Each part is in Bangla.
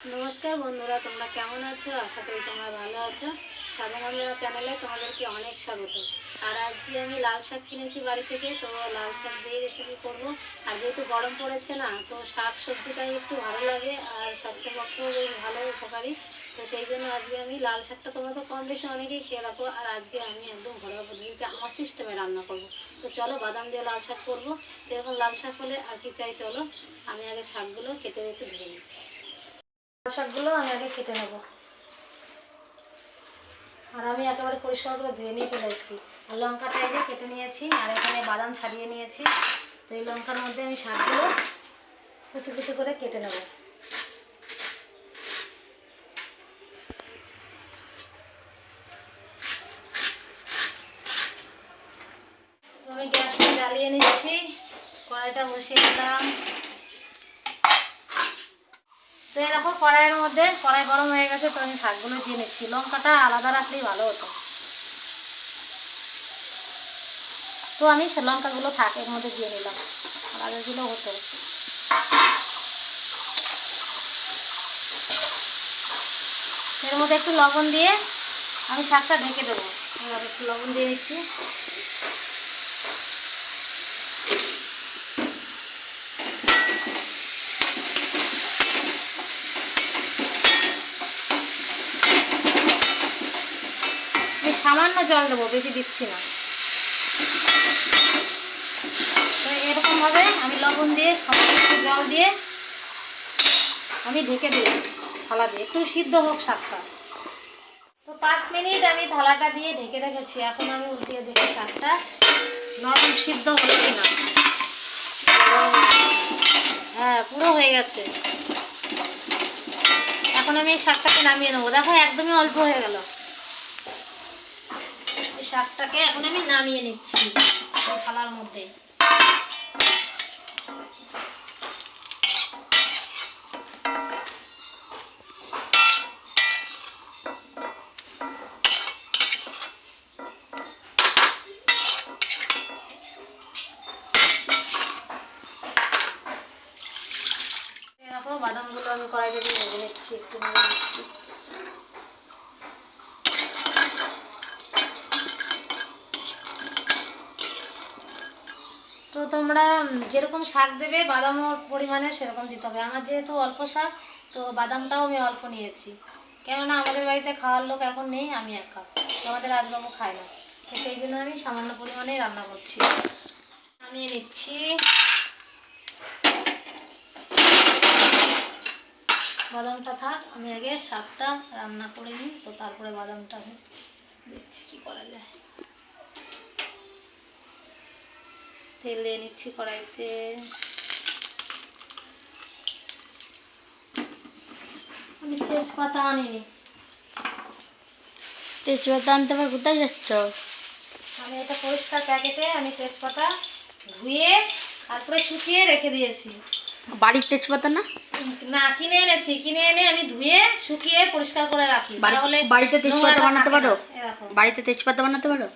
নমস্কার বন্ধুরা, তোমরা কেমন আছো? আশা করি তোমরা ভালো আছো। সাধারণরা চ্যানেলে তোমাদেরকে অনেক স্বাগত। আর আজকে আমি লাল শাক কিনেছি বাড়ি থেকে, তো লাল শাক দিয়ে রেসিপি করব। আর যেহেতু গরম পড়েছে না, তো শাক সবজিটাই একটু ভালো লাগে, আর স্বাস্থ্যের পক্ষেও বেশ ভালো, উপকারী। তো সেই জন্য আজকে আমি লাল শাকটা তোমরা তো কম বেশি অনেকেই খেয়ে রাখো আর আজকে আমি একদম ঘরোয়া পদ্ধতিতে আমার সিস্টেমে রান্না করব। তো চলো বাদাম দিয়ে লাল শাক করব। এরকম লাল শাক হলে আর কি চাই চলো? আমি আগে শাকগুলো কেটে বেছে ধুয়ে নিই। শাকগুলো আমি আগে কেটে নেব। আর আমি একেবারে পরিষ্কার করে ধুয়ে নিয়ে চলে এসেছি। আর লঙ্কাটা এই কেটে নিয়েছি, আর এখানে বাদাম ছাড়িয়ে নিয়েছি। তো এই লঙ্কার মধ্যে আমি শাকগুলো কুচি কুচি করে কেটে নেব তো আমি গ্যাসটা জ্বালিয়ে নিচ্ছি কড়াইটা বসিয়ে দিলাম। তো এরকম কড়াইয়ের মধ্যে, কড়াই গরম হয়ে গেছে, তো আমি শাকগুলো দিয়ে নিচ্ছি। লঙ্কাটা আলাদা রাখলেই ভালো হতো। তো আমি সে লঙ্কাগুলো থাক, এর মধ্যে দিয়ে নিলাম আর আগেগুলো হতো। এর মধ্যে একটু লবণ দিয়ে আমি শাকটা ঢেকে দেবো। একটু লবণ দিয়ে দিচ্ছি। সামান্য জল দেবো, বেশি দিচ্ছি না। তো এরকমভাবে আমি লবণ দিয়ে সামান্য জল দিয়ে আমি ঢেকে দিই থালা দিয়ে। একটু সিদ্ধ হোক শাকটা। তো পাঁচ মিনিট আমি থালাটা দিয়ে ঢেকে রেখেছি। এখন আমি উল্টিয়ে দেখি শাকটা। নরম সিদ্ধ হলো কি না হ্যাঁ পুরো হয়ে গেছে। এখন আমি এই শাকটাকে নামিয়ে নেব। দেখো, একদমই অল্প হয়ে গেল। শাকটাকে এখন আমি নামিয়ে নিচ্ছি থালার মধ্যে। বাদামগুলো আমি কড়াইতে দিয়ে ভেজে নিচ্ছি একটু নেড়ে নিচ্ছি তো তোমরা যেরকম শাক দেবে, বাদামও পরিমাণে সেরকম দিতে হবে। আমার যেহেতু অল্প শাক, তো বাদামটাও আমি অল্প নিয়েছি। কেননা আমাদের বাড়িতে খাওয়ার লোক এখন নেই, আমি একা। তো আমাদের রাজবাবু খায় না। তো সেই জন্য আমি সামান্য পরিমাণেই রান্না করছি। আমি নিচ্ছি বাদামটা থাক, আমি আগে শাকটা রান্না করে নিই, তো তারপরে বাদামটা আমি দেখছি কী করা যায়। তেল দিয়ে নিচ্ছি কড়াইতে। আমি তেজপাতা আনিনি। তেজপাতা আনতে আবার কোথায় যাচ্ছ? আমি এটা পরিষ্কার প্যাকেটে আমি তেজপাতা ধুয়ে তারপরে শুকিয়ে রেখে দিয়েছি। বাড়ির তেজপাতা না? না কিনে এনেছি কিনে এনে আমি ধুয়ে শুকিয়ে পরিষ্কার করে রাখি। তাহলে বাড়িতে তেজপাতা বানাতে পারো? বাড়িতে তেজপাতা বানাতে পারো?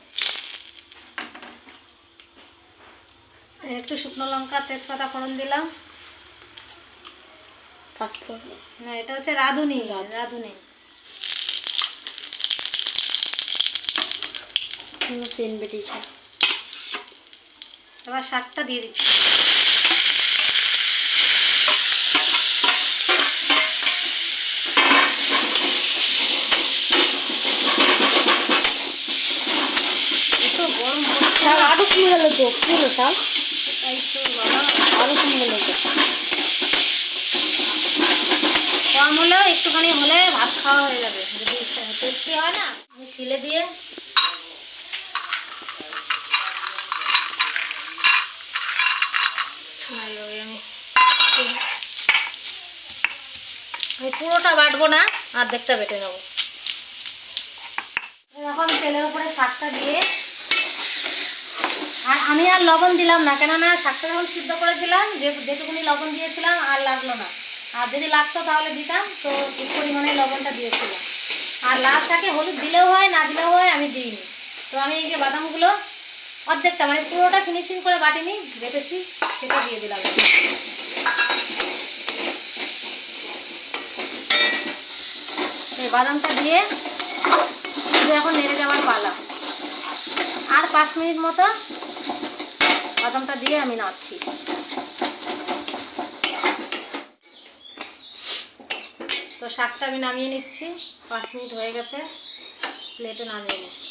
একটু শুকনো লঙ্কা তেজপাতা ফোড়ন দিলাম। না এটা হচ্ছে রাঁধুনি রাঁধুনি। এবার শাকটা দিয়ে দিচ্ছি। আরও কমে গেল তো কি হলো শাক? কমে হলেও একটুখানি হলে ভাত খাওয়া হয়ে যাবে। শিলে দিয়ে আমি। পুরোটা বাটবো না, আর দেখতে বেটে নেব। এখন তেলের উপরে শাকটা দিয়ে আর আমি আর লবণ দিলাম না, কেননা শাকটা যখন সিদ্ধ করেছিলাম, যে যেটুকুনি লবণ দিয়েছিলাম আর লাগল না। আর যদি লাগতো তাহলে দিতাম, তো ঠিক পরিমাণে লবণটা দিয়েছিলাম। আর লাল শাকে হলুদ দিলেও হয়, না দিলেও হয়, আমি দিইনি। তো আমি এই যে বাদামগুলো অর্ধেকটা মানে পুরোটা ফিনিশিং করে বাটিনি, বেটেছি, সেটা দিয়ে দিলাম। এই বাদামটা দিয়ে এখন নেড়ে যাওয়ার পালা। আর পাঁচ মিনিট মতো বাদামটা দিয়ে আমি নাড়ছি। তো শাকটা আমি নামিয়ে নিচ্ছি, পাঁচ মিনিট হয়ে গেছে প্লেটে নামিয়ে নিচ্ছি।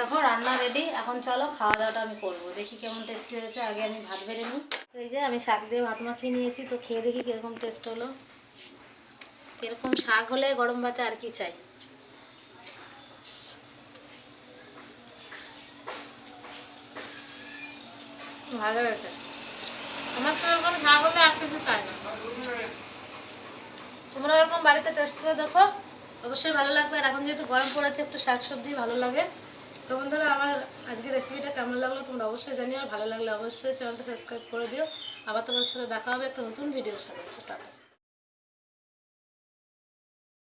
দেখো রান্না রেডি এখন চলো খাওয়া দাওয়াটা আমি করব। দেখি কেমন টেস্টি হয়েছে। আগে আমি ভাত বেড়ে নিই। তো এই যে আমি শাক দিয়ে ভাত মাখিয়ে নিয়েছি। তো খেয়ে দেখি কীরকম টেস্ট হলো। এরকম শাক হলে গরম ভাতে আর কি চাই। ভালো হয়েছে। আমার তো এরকম শাক হলে আর কিছু চাই না। তোমরা এরকম বাড়িতে টেস্ট করে দেখো। অবশ্যই ভালো লাগবে। আর এখন যেহেতু গরম পড়েছে একটু শাক সবজি ভালো লাগে। তো বন্ধুরা, আমার আজকে রেসিপিটা কেমন লাগল তোমরা অবশ্যই জানিও, আর ভালো লাগলে অবশ্যই চ্যানেলটা সাবস্ক্রাইব করে দিও। আবার তোমার সাথে দেখা হবে একটা নতুন ভিডিওর সাথে। টাটা।